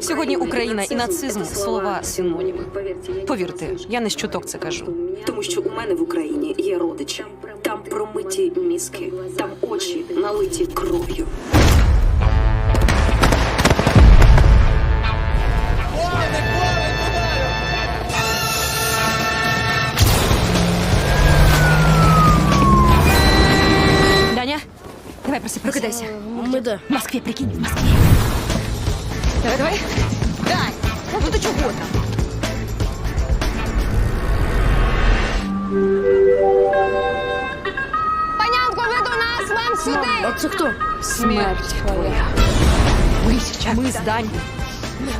Сьогодні Україна і нацизм слова синоніми. Повірте, Повірте, я не щуток це кажу. Тому що у мене в Україні є родичі. Там промиті мізки, там очі налиті кров'ю. Даня, давай просыпайся. Прокидайся. Ми де? В Москве, прикинь, в Москве. Давай, давай. Дань, ну ти чого там? Панянко, ви до нас, вам сюди! А це хто? Смерть твоя. Ми, ми з Дані.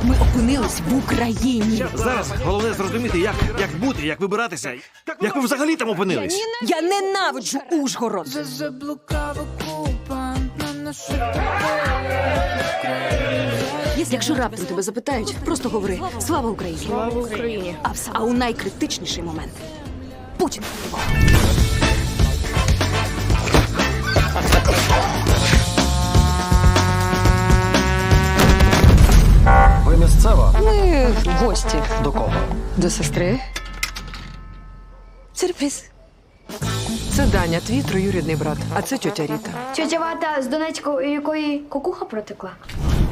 Ми опинились в Україні. Зараз головне зрозуміти, як, як бути, як вибиратися, як ви взагалі там опинились. Я ненавиджу Ужгород. Заблукав нашу Якщо раптом тебе запитають, просто говори Слава Україні! Слава Україні. А, в- а у найкритичніший момент Путін. Ви місцева? Ми гості До кого? до сестри. Сюрприз. Це Даня, твій троюрідний брат, а це тьотя Ріта. Тетя Вата з Донецька, у якої кукуха протекла.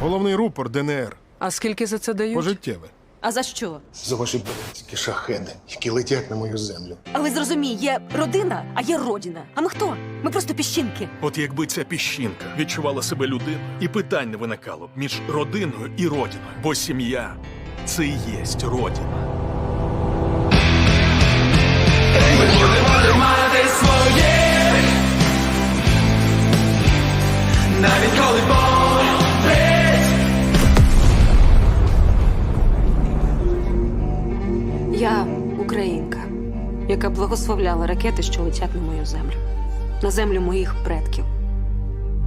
Головний рупор ДНР. А скільки за це дають? Пожиттєве. А за що? За ваші блядські шахеди, які летять на мою землю. Але зрозумій, є родина, а є родина. А ми хто? Ми просто піщинки. От якби ця піщинка відчувала себе людиною, і питань не виникало б між родиною і родиною, бо сім'я це і єсть родина. Я українка, яка благословляла ракети, що летять на мою землю, на землю моїх предків.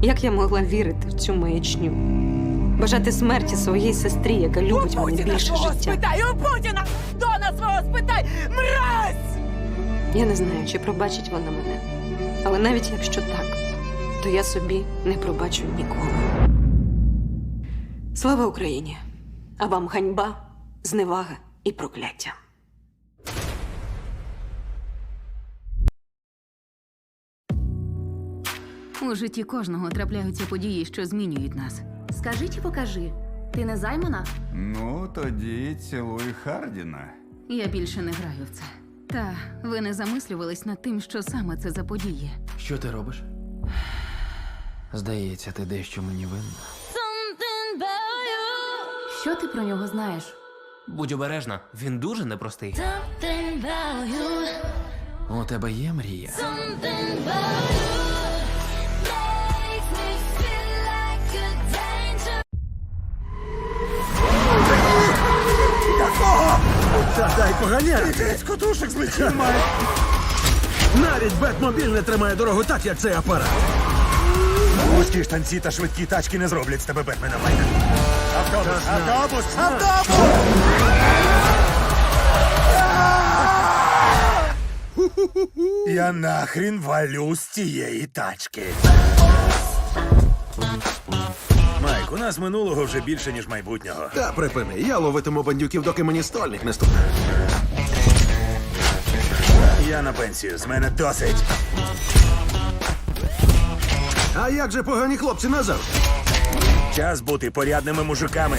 Як я могла вірити в цю маячню? Бажати смерті своїй сестрі, яка любить мене більше життя. Спитай, у Путіна! Дона свого спитай! Мразь! Я не знаю, чи пробачить вона мене. Але навіть якщо так, то я собі не пробачу ніколи. Слава Україні! А вам ганьба, зневага і прокляття. У житті кожного трапляються події, що змінюють нас. Скажи чи покажи, ти не займана? Ну, тоді цілуй Хардіна. Я більше не граю в це. Та ви не замислювались над тим, що саме це за події. Що ти робиш? Здається, ти дещо мені винна. Що ти про нього знаєш? Будь обережна, він дуже непростий. У тебе є мрія? Дай поганяти! Скотушек з плечима! Навіть Бетмобіль не тримає дорогу так, як цей апарат. Вузькі штанці та швидкі тачки не зроблять з тебе Бетмена Майка. Автобус! Автобус! Автобус! Я нахрін валю з цієї тачки. Майк, у нас минулого вже більше, ніж майбутнього. Та припини, я ловитиму бандюків, доки мені стольник не стукне. Я на пенсію, з мене досить. А як же погані хлопці назавжди? Час бути порядними мужиками.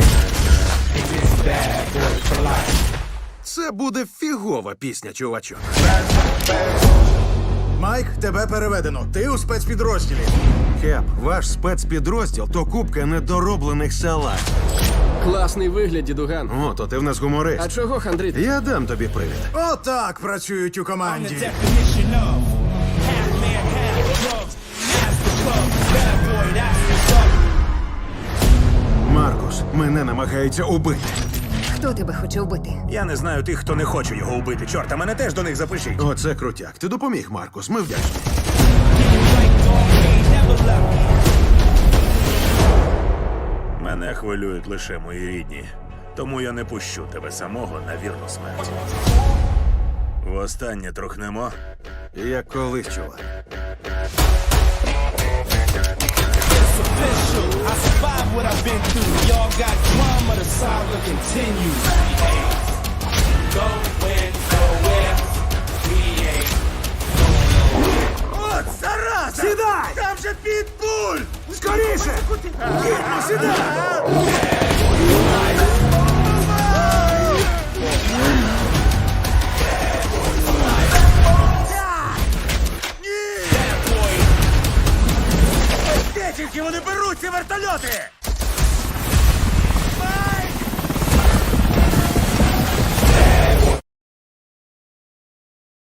Це буде фігова пісня, чувачок. Майк, тебе переведено. Ти у спецпідрозділі. Кеп, ваш спецпідрозділ то купка недороблених салатів. Класний вигляд, дідуган. О, то ти в нас гуморист. чого хандрити? Я дам тобі привід. Отак працюють у команді. Маркус, мене намагаються убити. Хто тебе хоче вбити? Я не знаю тих, хто не хоче його вбити. Чорта, мене теж до них запишіть. Оце крутяк. Ти допоміг, Маркус. Ми вдячні. Мене хвилюють лише мої рідні. Тому я не пущу тебе самого на вірну смерть. Востаннє трохнемо. Як колись чувак. been through. Y'all got drama. От зараза! Сідай! Там же підбуль! Скоріше! Гідно, сідай! Ні! Де тільки вони беруть ці вертольоти?